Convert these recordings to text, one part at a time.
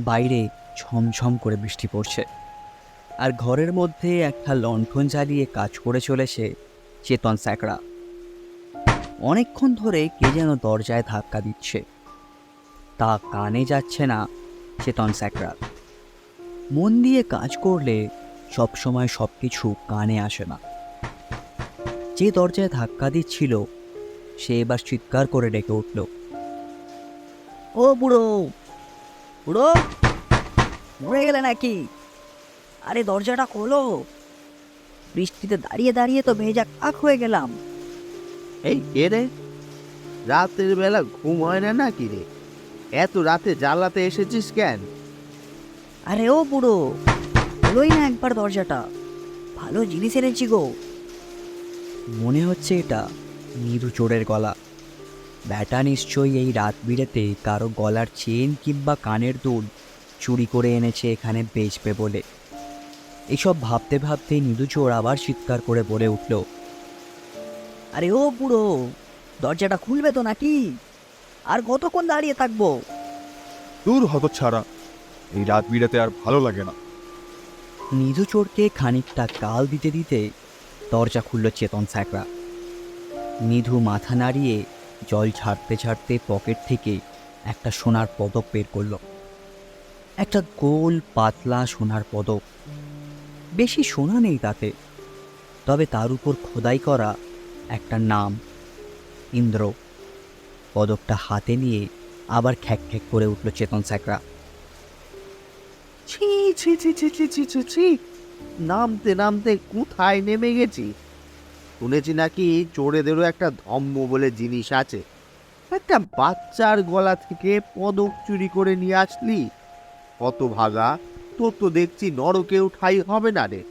বাইরে ঝমঝম করে বৃষ্টি পড়ছে। আর ঘরের মধ্যে একটা লণ্ঠন জ্বালিয়ে কাজ করে চলেছে চেতন স্যাকড়া। অনেকক্ষণ ধরে কে যেন দরজায় ধাক্কা দিচ্ছে। তা কানে যাচ্ছে না চেতন স্যাকড়া। মন দিয়ে কাজ করলে সবসময় সব কিছু কানে আসে না। যে দরজায় ধাক্কা দিচ্ছিল, সে এবার চিৎকার করে ডেকে উঠল। ও বুড়ো বুড়ো মরে গেলে নাকি? আরে দরজাটা খোলো। বৃষ্টিতে দাঁড়িয়ে দাঁড়িয়ে তো ভেজা কাক হয়ে গেলাম। এই কে রে? রাতের বেলা ঘুম হয় না নাকি রে? এত রাতে জ্বালাতে এসেছিস কেন? আরে ও বুড়ো খোলোই না একবার দরজাটা। ভালো জিনিস এনেছি গো। মনে হচ্ছে এটা মৃদু চোরের গলা। ব্যাটা নিশ্চয়ই এই রাত বিরেতে কারও গলার চেন কিংবা কানের দুল চুরি করে এনেছে এখানে বেচবে বলে। এসব ভাবতে ভাবতে নিদু চোর আবার চিৎকার করে বলে উঠল আরে ও বুড়ো দরজাটা খুলবে তো নাকি? আর কতক্ষণ দাঁড়িয়ে থাকব? দূর ছাড়া এই রাত বিরাতে আর ভালো লাগে না। নিধু চোরকে খানিকটা কাল দিতে দিতে দরজা খুলল চেতন স্যাকরা নিধু মাথা নাড়িয়ে জল ছাড়তে ছাড়তে পকেট থেকে একটা সোনার পদক বের করল। একটা গোল, পাতলা সোনার পদক। বেশি সোনা নেই তাতে। তবে তার উপর খোদাই করা একটা নাম, ইন্দ্র। পদকটা হাতে নিয়ে আবার খ্যাক খ্যাক করে উঠল চেতন স্যাকরা ছি ছি ছি ছি ছি ছি ছি। নামতে নামতে কোথায় নেমে গেছি? শুনেছি নাকি চোরেদেরও একটা ধম্ম বলে জিনিস আছে। একটা বাচ্চার গলা থেকে পদক চুরি করে নিয়ে আসলি? কত ভাগা তোর তো দেখছি নরকেও ঠাই হবে না রে।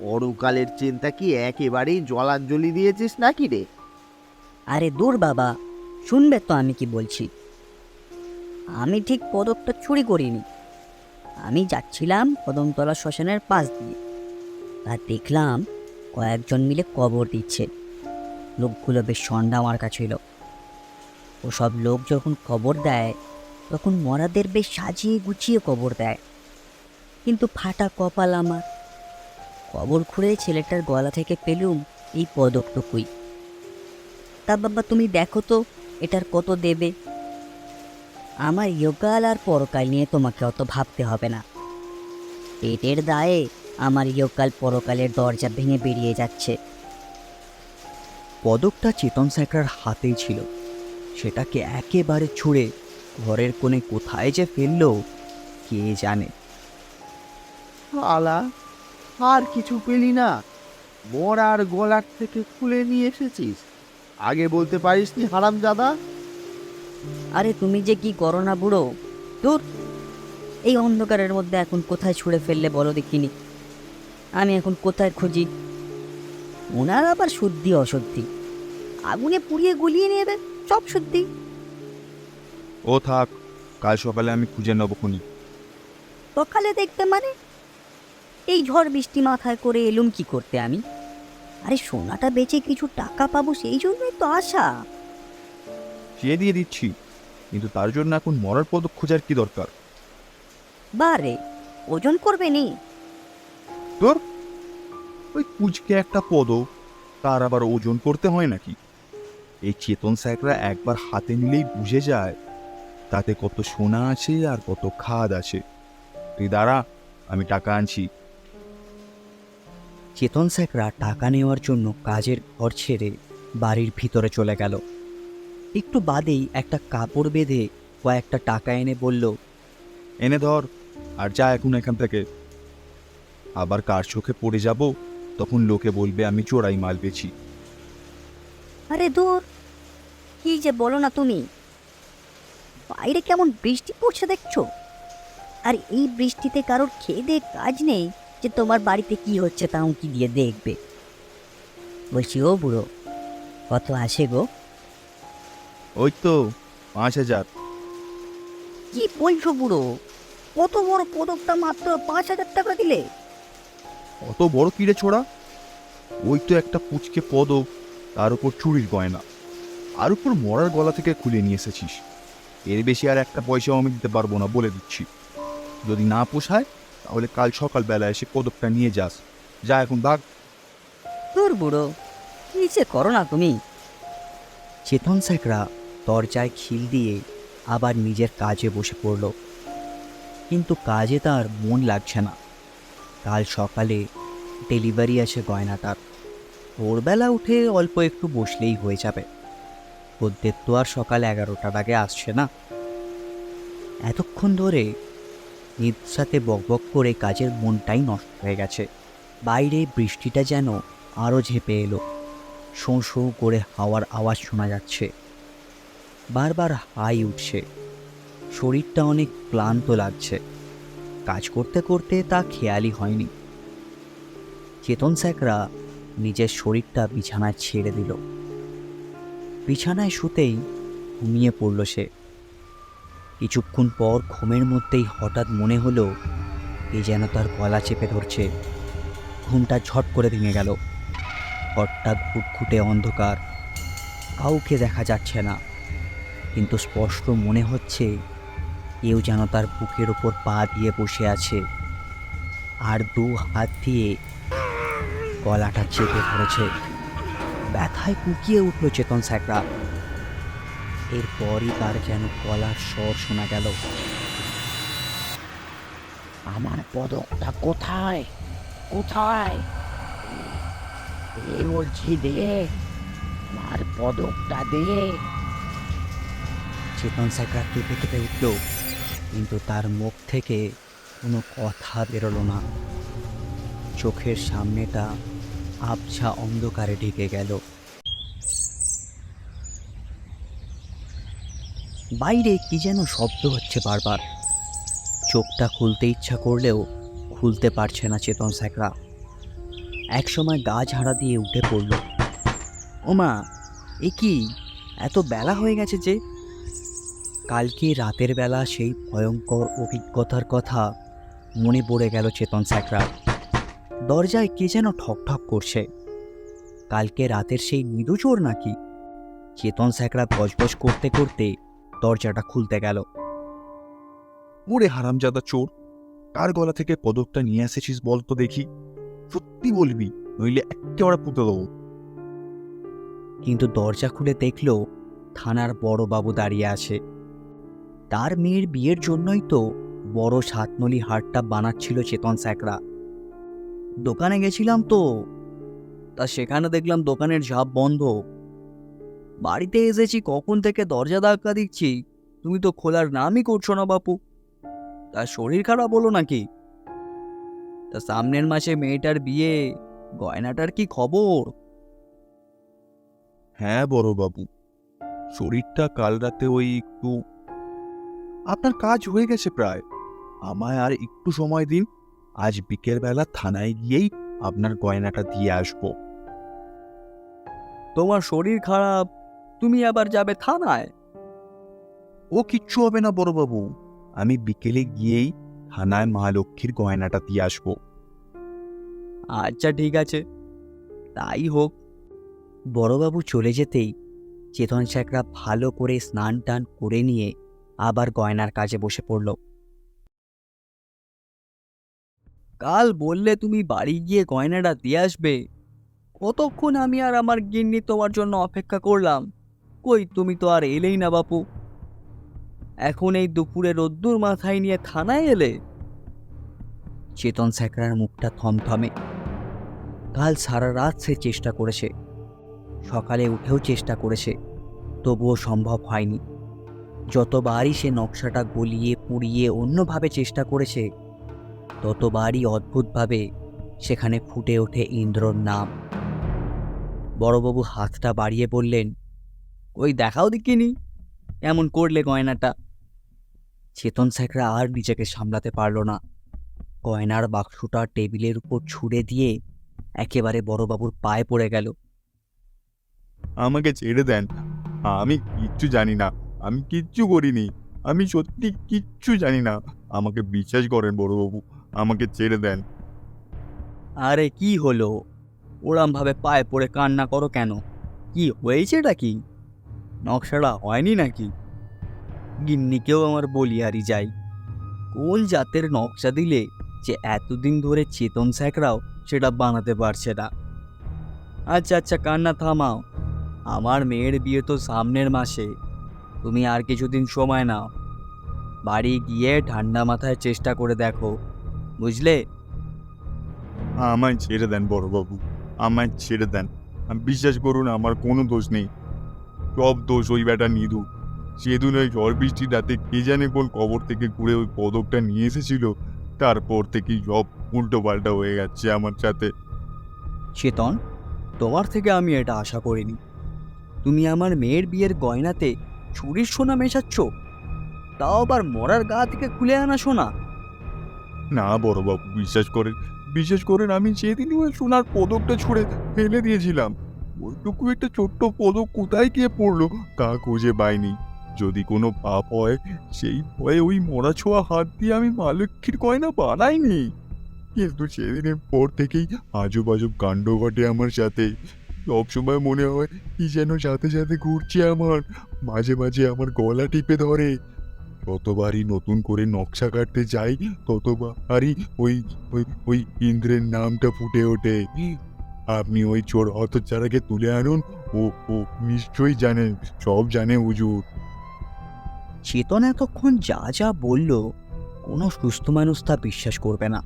পরকালের চিন্তা কি একেবারেই জলাঞ্জলি দিয়েছিস নাকি রে? আরে দূর বাবা, শুনবে তো আমি কি বলছি। আমি ঠিক পদকটা চুরি করিনি। আমি যাচ্ছিলাম কদমতলা শ্মশানের পাশ দিয়ে। আর দেখলাম কয়েকজন মিলে কবর দিচ্ছে। লোকগুলো বেশ সন্ধ্যা মার্কা ছিল ওসব লোক যখন কবর দেয়, তখন মরাদের বেশ সাজিয়ে গুছিয়ে কবর দেয়। কিন্তু ফাটা কপাল আমার। কবর খুঁড়ে ছেলেটার গলা থেকে পেলুম, এই পদকটুকুই তা বাবা, তুমি দেখো তো, এটার কত দেবে? আমার ইয়োগাল আর পরকাল নিয়ে তোমাকে অত ভাবতে হবে না। পেটের দায়ে আমার ইয়োকাল পরকালের দরজা ভেঙে বেরিয়ে যাচ্ছে। পদকটা চেতন স্যাকরার হাতেই ছিল। সেটাকে একেবারে ছুঁড়ে ঘরের কোণে কোথায় যে ফেলল কে জানে। আলা আর কিছু পেলি না। মরার গলার থেকে খুলে নিয়ে এসেছিস। আগে বলতে পারিস নি হারাম দাদা আরে তুমি যে কি করো না বুড়ো? দূর। এই অন্ধকারের মধ্যে এখন কোথায় ছুঁড়ে ফেললে বলো দেখিনি। আমি এখন কোথায় খুঁজি? ওনার আবার শুদ্ধি অশুদ্ধি আগুনে পুড়িয়ে গুলিয়ে নেবে সব শুদ্ধি ও থাক কাল সকালে আমি খুঁজে নেব খুনি। সকালে দেখতে মানে? এই ঝড় বৃষ্টি মাথায় করে এলুম কি করতে আমি? আরে সোনাটা বেচে কিছু টাকা পাবো সেই জন্যই তো আশা। চেয়ে দিয়ে দিচ্ছি কিন্তু তার জন্য এখন মরার পদক খোঁজার কি দরকার? বারে ওজন করবে নি? তোর? ওই কুচকে একটা পদক তার আবার ওজন করতে হয় নাকি? এই চেতন স্যাকরা একবার হাতে নিলেই বুঝে যায় তাতে কত সোনা আছে আর কত খাদ আছে। তুই দাঁড়া আমি টাকা আনছি। চেতন স্যাকরা টাকা নেওয়ার জন্য কাজের ঘর ছেড়ে বাড়ির ভিতরে চলে গেল। একটু বাদেই একটা কাপড় বেঁধে কয়েকটা টাকা এনে বলল এনে ধর আর যা এখন এখান থেকে। আবার কার চোখে পড়ে যাব? তখন লোকে বলবে আমি চোরাই মাল বেছি আরে দূর কি যে বলো না তুমি? বাইরে কেমন বৃষ্টি পড়ছে দেখছ? আর এই বৃষ্টিতে কারোর খেয়ে দিয়ে কাজ নেই যে তোমার বাড়িতে কি হচ্ছে তা কি দিয়ে দেখবে। বলছি ও বুড়ো কত আসে গো? ওই তো পাঁচ হাজার। কি বলছো বুড়ো? কত বড় পদকটা মাত্র পাঁচ হাজার টাকা দিলে? অত বড় কিরে ছোড়া? ওই তো একটা পুচকে পদক তার উপর চুরির গয়না। আর উপর মরার গলা থেকে খুলে নিয়ে এসেছিস। এর বেশি আর একটা পয়সাও আমি দিতে পারব না বলে দিচ্ছি। যদি না পোষায় তাহলে কাল সকালবেলা এসে পদকটা নিয়ে যাস। যা এখন দাগ দূর বুড়ো কি যে করো না তুমি? চেতন শেখরা দরজায় খিল দিয়ে আবার নিজের কাজে বসে পড়ল। কিন্তু কাজে তার মন লাগছে না। কাল সকালে ডেলিভারি আছে গয়নাটার। ভোরবেলা উঠে অল্প একটু বসলেই হয়ে যাবে। খদ্দের তো আর সকাল এগারোটার আগে আসছে না। এতক্ষণ ধরে নিদ সাথে বকবক করে কাজের মনটাই নষ্ট হয়ে গেছে। বাইরে বৃষ্টিটা যেন আরও ঝেপে এলো। শোঁ শোঁ করে হাওয়ার আওয়াজ শোনা যাচ্ছে। বারবার হাই উঠছে। শরীরটা অনেক ক্লান্ত লাগছে। কাজ করতে করতে তা খেয়ালই হয়নি। চেতন স্যাকরা নিজের শরীরটা বিছানায় ছেড়ে দিল। বিছানায় শুতেই ঘুমিয়ে পড়ল সে। কিছুক্ষণ পর ঘুমের মধ্যেই হঠাৎ মনে হলো এ যেন তার গলা চেপে ধরছে। ঘুমটা ঝট করে ভেঙে গেল। হঠাৎ ঘুটঘুটে অন্ধকার। কাউকে দেখা যাচ্ছে না। কিন্তু স্পষ্ট মনে হচ্ছে কেউ যেন তার বুকের ওপর পা দিয়ে বসে আছে আর দু হাত দিয়ে গলাটা চেপে ধরেছে। ব্যথায় কুকিয়ে উঠল চেতন স্যাকরা। এরপরই তার যেন গলার স্বর শোনা গেল। আমার পদকটা কোথায়? কোথায়? বলছি দে, আমার পদকটা দে। চেতন স্যাকরা কেঁপে কেঁপে উঠল। কিন্তু তার মুখ থেকে কোনো কথা বেরোলো না। চোখের সামনেটা আবছা অন্ধকারে ঢেকে গেল। বাইরে কি যেন শব্দ হচ্ছে বারবার। চোখটা খুলতে ইচ্ছা করলেও খুলতে পারছে না চেতন স্যাকরা একসময় গা ঝাড়া দিয়ে উঠে পড়ল। ওমা, এ কি? এত বেলা হয়ে গেছে যে কালকে রাতের বেলা সেই ভয়ঙ্কর অভিজ্ঞতার কথা মনে পড়ে গেল চেতন স্যাকরা। দরজায় কে যেন ঠক ঠক করছে। কালকে রাতের সেই মৃদু চোর নাকি? চেতন স্যাকরা গজগজ করতে করতে দরজাটা খুলতে গেল। ওরে হারামজাদা চোর কার গলা থেকে পদকটা নিয়ে এসেছিস বল তো দেখি। সত্যি বলবি নইলে একেবারে পুঁতে দেবো। কিন্তু দরজা খুলে দেখল থানার বড় বাবু দাঁড়িয়ে আছে। তার মেয়ের বিয়ের জন্যই তো বড় সাতনলি হারটা বানাচ্ছিল চেতন স্যাকরা দোকানে গেছিলাম তো, তা সেখানে দেখলাম দোকানের ঝাপ বন্ধ। বাড়িতে এসেছি, কখন থেকে দরজা ধাক্কা দিচ্ছি? তুমি তো খোলার নামই করছ না বাপু। তা শরীর খারাপ হলো নাকি? তা সামনের মাসে মেয়েটার বিয়ে, গয়নাটার কি খবর? হ্যাঁ বড়বাবু, শরীরটা কাল রাতে ওই একটু আপনার কাজ হয়ে গেছে প্রায়। আমায় আর একটু সময় দিন আজ বিকেলবেলা থানায় গিয়েই আপনার গয়নাটা দিয়ে আসব। তোমার শরীর খারাপ তুমি আবার যাবে থানায়? ও কিচ্ছু হবে না বড়বাবু আমি বিকেলে গিয়েই থানায় মহালক্ষ্মীর গয়নাটা দিয়ে আসব। আচ্ছা ঠিক আছে। তাই হোক। বড়বাবু চলে যেতেই চেতন শেখরা ভালো করে স্নান টান করে নিয়ে আবার গয়নার কাজে বসে পড়ল। কাল বললে তুমি বাড়ি গিয়ে গয়নাটা দিয়ে আসবে। কতক্ষণ আমি আর আমার গিন্নি তোমার জন্য অপেক্ষা করলাম? কই তুমি তো আর এলেই না বাপু। এখন এই দুপুরে রোদ্দুর মাথায় নিয়ে থানায় এলে? চেতন স্যাকরার মুখটা থমথমে। কাল সারা রাত সে চেষ্টা করেছে। সকালে উঠেও চেষ্টা করেছে, তবুও সম্ভব হয়নি। যতবারই সে নকশাটা গলিয়ে পুড়িয়ে অন্যভাবে চেষ্টা করেছে, ততবারই অদ্ভুতভাবে সেখানে ফুটে ওঠে ইন্দ্রর নাম। বড়বাবু হাতটা বাড়িয়ে বললেন, ওই দেখাও দেখিনি, এমন করলে গয়নাটা। চেতন স্যাকরা আর নিজেকে সামলাতে পারল না। গয়নার বাক্সটা টেবিলের উপর ছুঁড়ে দিয়ে একেবারে বড়বাবুর পায়ে পড়ে গেল। আমাকে ছেড়ে দেন আমি কিচ্ছু জানি না। আমি কিচ্ছু করিনি। আমি সত্যি কিচ্ছু জানি না। আমাকে বিশ্বাস করেন বড়বাবু, আমাকে ছেড়ে দেন। আরে কি হলো? ওরমভাবে পায়ে পড়ে কান্না করো কেন? কি হয়েছেটা কি? নকশাটা হয়নি নাকি? গিন্নিকেও আমার বলিহারি যাই কোন জাতের নকশা দিলে যে এতদিন ধরে চেতন স্যাকরাও সেটা বানাতে পারছে না। আচ্ছা আচ্ছা কান্না থামাও। আমার মেয়ের বিয়ে তো সামনের মাসে। তুমি আর কিছুদিন সময় নাও। বাড়ি গিয়ে ঠান্ডা মাথায় চেষ্টা করে দেখো বুঝলে? আমায় ছেড়ে দেন বড়বাবু আমায় ছেড়ে দেন। আমি বিশ্বাস করুন আমার কোনো দোষ নেই। সব দোষ ওই বেটা নিধু। সেদিন ওই ঝড় বৃষ্টির রাতে কে জানে কোন কবর থেকে ঘুরে ওই পদকটা নিয়ে এসেছিল তারপর থেকেই সব উল্টো পাল্টা হয়ে যাচ্ছে আমার সাথে। চেতন তোমার থেকে আমি এটা আশা করিনি। তুমি আমার মেয়ের বিয়ের গয়নাতে চুরির সোনা মেশাচ্ছ? তাও আবার মরার গা থেকে খুলে আনা সোনা। না বড় বড়বাবু, বিশ্বাস করেন বিশ্বাস করেন, আমি সেদিনই ওই সোনার পদকটা ছুঁড়ে ফেলে দিয়েছিলাম, ওইটুকু একটা ছোট্ট পদক কোথায় গিয়ে পড়ল, তা খুঁজে পাইনি। যদি কোনো পাপ হয়, সেই ভয়ে ওই মরা ছোঁয়া হাত দিয়ে আমি মা লক্ষ্মীর গয়না বানাইনি। কিন্তু সেদিনের পর থেকেই আজব আজব কাণ্ড ঘটে আমার সাথে। সবসময় মনে হয় কি যেন সাথে সাথে ঘুরছে আমার। মাঝে মাঝে আমার গলা টিপে ধরে। যতবারই নতুন করে নকশা কাটতে যাই, ততবারই ওই ওই ওই ইন্দ্রের নামটা ফুটে ওঠে। আপনি ওই চোর হতচারাকে তুলে আনুন, ও ও নিশ্চয়ই জানে, সব জানে হুজুর। চেতন এতক্ষণ যা যা বলল, কোনো সুস্থ মানুষ তা বিশ্বাস করবে না।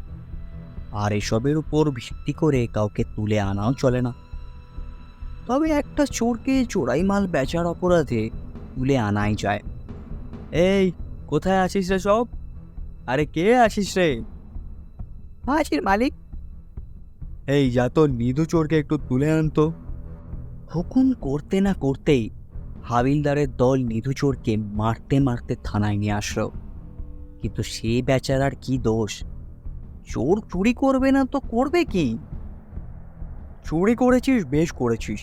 আর এসবের উপর ভিত্তি করে কাউকে তুলে আনাও চলে না। তবে একটা চোরকে চোরাই মাল বেচার অপরাধে তুলে আনাই যায়। এই কোথায় আছিস রে সব? আরে কে আছিস রে? আছিস মালিক। এই যা তো নিধু চোরকে একটু তুলে আনতো হুকুম করতে না করতেই হাবিলদারের দল নিধু চোরকে মারতে মারতে থানায় নিয়ে আসলো। কিন্তু সে বেচারার কি দোষ? চোর চুরি করবে না তো করবে কি? চুরি করেছিস বেশ করেছিস।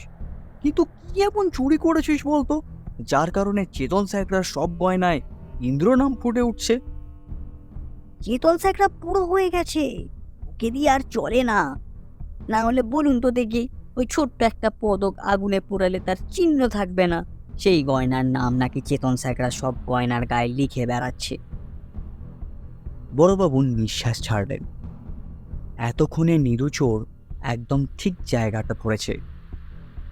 কিন্তু কি এমন চুরি করেছিস বলতো? যার কারণে চেতন স্যাকরার সব গয়নায় ইন্দ্র নাম ফুটে উঠছে। চেতন স্যাকরা পুরো হয়ে গেছে। ওকে দিয়ে আর চলে না। না হলে বলুন তো দেখি ওই ছোট্ট একটা পদক আগুনে পোড়ালে তার চিহ্ন থাকবে না। সেই গয়নার নাম নাকি চেতন স্যাকরা সব গয়নার গায়ে লিখে বেড়াচ্ছে। বড়বাবু নিঃশ্বাস ছাড়লেন। এতক্ষণে নিরুচোর একদম ঠিক জায়গাটা ধরেছে।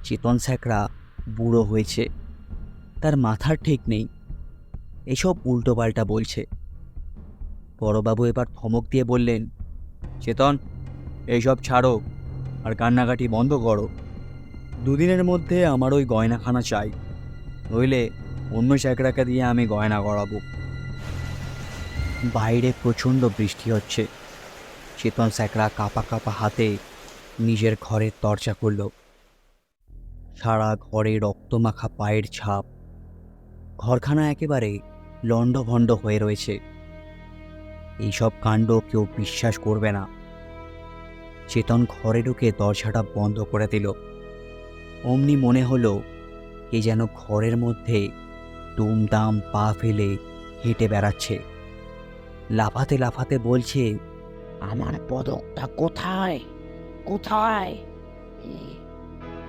চেতন স্যাকরা বুড়ো হয়েছে। তার মাথার ঠিক নেই। এসব উল্টোপাল্টা বলছে। বড়বাবু এবার ধমক দিয়ে বললেন, চেতন, এইসব ছাড়ো আর কান্নাকাটি বন্ধ করো। দুদিনের মধ্যে আমার ওই গয়নাখানা চাই। নইলে অন্য স্যাকরাকে দিয়ে আমি গয়না গড়াবো। বাইরে প্রচণ্ড বৃষ্টি হচ্ছে। চেতন স্যাকরা কাপা কাপা হাতে নিজের ঘরের দরজা করল সারা ঘরে রক্তমাখা পায়ের ছাপ। ঘরখানা একেবারে লণ্ডভণ্ড হয়ে রয়েছে। এইসব কাণ্ড কেউ বিশ্বাস করবে না। চেতন ঘরে ঢুকে দরজাটা বন্ধ করে দিল। অমনি মনে হলো কে যেন ঘরের মধ্যে দুমদাম পা ফেলে হেঁটে বেড়াচ্ছে। লাফাতে লাফাতে বলছে, আমার পদকটা কোথায়? কোথায়?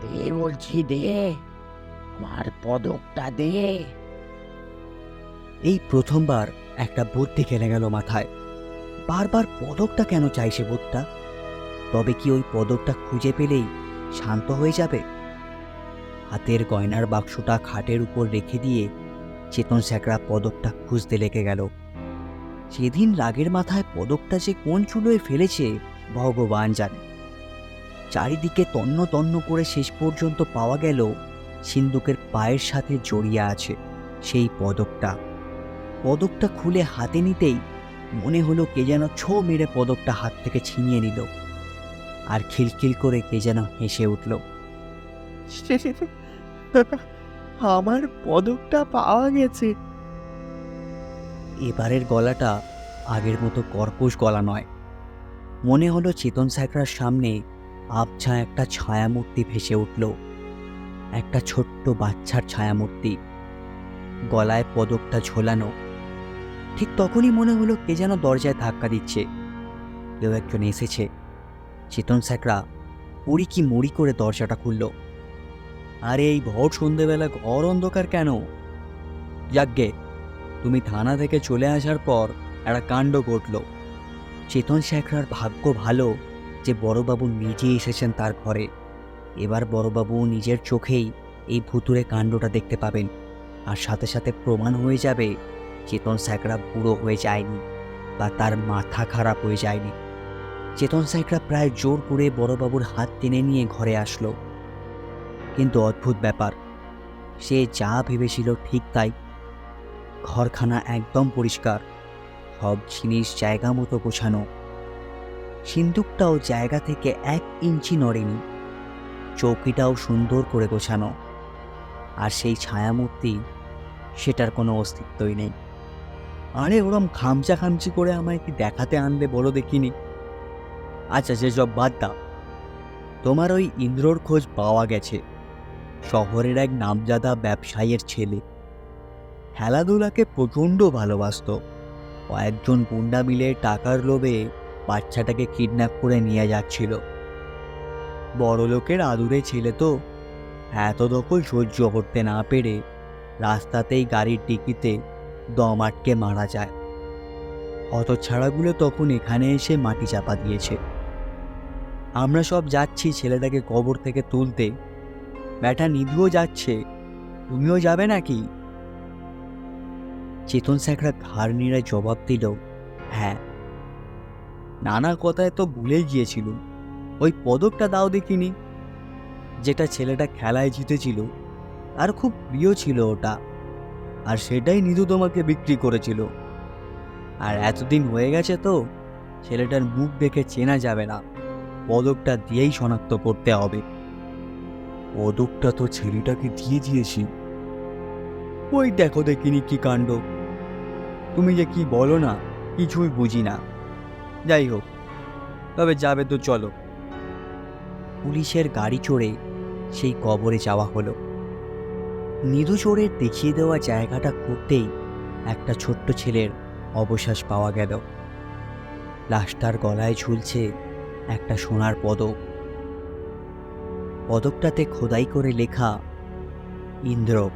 দে বলছি দে আমার পদকটা দে। এই প্রথমবার একটা বুদ্ধি খেলে গেল মাথায়। বারবার পদকটা কেন চাইছে বুধটা তবে কি ওই পদকটা খুঁজে পেলেই শান্ত হয়ে যাবে? হাতের গয়নার বাক্সটা খাটের উপর রেখে দিয়ে চেতন স্যাকরা পদকটা খুঁজতে লেগে গেল। সেদিন রাগের মাথায় পদকটা যে কোন চুলোয় ফেলেছে ভগবান জানে। চারিদিকে তন্ন তন্ন করে শেষ পর্যন্ত পাওয়া গেল সিন্দুকের পায়ের সাথে জড়িয়ে আছে সেই পদকটা। পদকটা খুলে হাতে নিতেই মনে হলো কে যেন ছো মেরে পদকটা হাত থেকে ছিনিয়ে নিল আর খিলখিল করে কে যেন হেসে উঠল আমার পদকটা পাওয়া গেছে। এবারের গলাটা আগের মতো কর্কশ গলা নয়। মনে হলো চেতন স্যাকরার সামনে আবছা একটা ছায়ামূর্তি ভেসে উঠল। একটা ছোট্ট বাচ্চার ছায়ামূর্তি। গলায় পদকটা ঝোলানো। ঠিক তখনই মনে হলো কে যেন দরজায় ধাক্কা দিচ্ছে। কেউ একজন এসেছে। চেতন স্যাকরা উড়ি কি মুড়ি করে দরজাটা খুলল। আরে এই ভর সন্ধেবেলা ঘর অন্ধকার কেন? যাগ্গে, তুমি থানা থেকে চলে আসার পর একটা কাণ্ড ঘটল। চেতন শেখরার ভাগ্য ভালো। যে বড়বাবু নিজে এসেছেন তার ঘরে। এবার বড়বাবু নিজের চোখেই এই ভুতুরে কাণ্ডটা দেখতে পাবেন। আর সাথে সাথে প্রমাণ হয়ে যাবে, চেতন স্যাকরা বুড়ো হয়ে যায়নি বা তার মাথা খারাপ হয়ে যায়নি। চেতন স্যাকরা প্রায় জোর করে বড়বাবুর হাত টেনে নিয়ে ঘরে আসলো। কিন্তু অদ্ভুত ব্যাপার, সে যা ভেবেছিল ঠিক তাই। ঘরখানা একদম পরিষ্কার, সব জিনিস জায়গা মতো গোছানো। সিন্দুকটাও জায়গা থেকে এক ইঞ্চি নড়েনি। চৌকিটাও সুন্দর করে গোছানো। আর সেই ছায়ামূর্তি, সেটার কোনো অস্তিত্বই নেই। আরে, ওরম খামচা খামচি করে আমায় কি দেখাতে আনলে বলো দেখিনি। আচ্ছা সেসব বাদ দাও। তোমার ওই ইন্দ্রর খোঁজ পাওয়া গেছে। শহরের এক নামজাদা ব্যবসায়ীর ছেলে। খেলাধুলাকে প্রচণ্ড ভালোবাসত। কয়েকজন গুন্ডা মিলে টাকার লোভে বাচ্চাটাকে কিডন্যাপ করে নিয়ে যাচ্ছিল। বড় লোকের আদুরে ছেলে তো। এত দখল সহ্য করতে না পেরে রাস্তাতেই গাড়ির ডিকিতে দম আটকে মারা যায়। হতছাড়াগুলো তখন এখানে এসে মাটি চাপা দিয়েছে। আমরা সব যাচ্ছি ছেলেটাকে কবর থেকে তুলতে। ব্যাটা নিধুও যাচ্ছে। তুমিও যাবে নাকি? চেতন স্যাকরা ঘাড় নিড়ে জবাব দিল হ্যাঁ। নানা কথায় তো ভুলেই গিয়েছিল ওই পদকটা দাও দেখিনি। যেটা ছেলেটা খেলায় জিতেছিল আর খুব প্রিয় ছিল ওটা। আর সেটাই নিধু তোমাকে বিক্রি করেছিল। আর এতদিন হয়ে গেছে তো, ছেলেটার মুখ দেখে চেনা যাবে না। পদকটা দিয়েই শনাক্ত করতে হবে। পদকটা তো ছেলেটাকে দিয়ে দিয়েছি। ওই দেখো দেখিনি কি কাণ্ড। তুমি যে কি বলো না, কিছুই বুঝি না। যাই হোক তবে যাবে তো চলো। পুলিশের গাড়ি চড়ে সেই কবরে যাওয়া হলো। নিধু চোরের দেখিয়ে দেওয়া জায়গাটা করতেই একটা ছোট্ট ছেলের অবশ্বাস পাওয়া গেল। লাশটার গলায় ঝুলছে একটা সোনার পদক। পদকটাতে খোদাই করে লেখা, ইন্দ্র।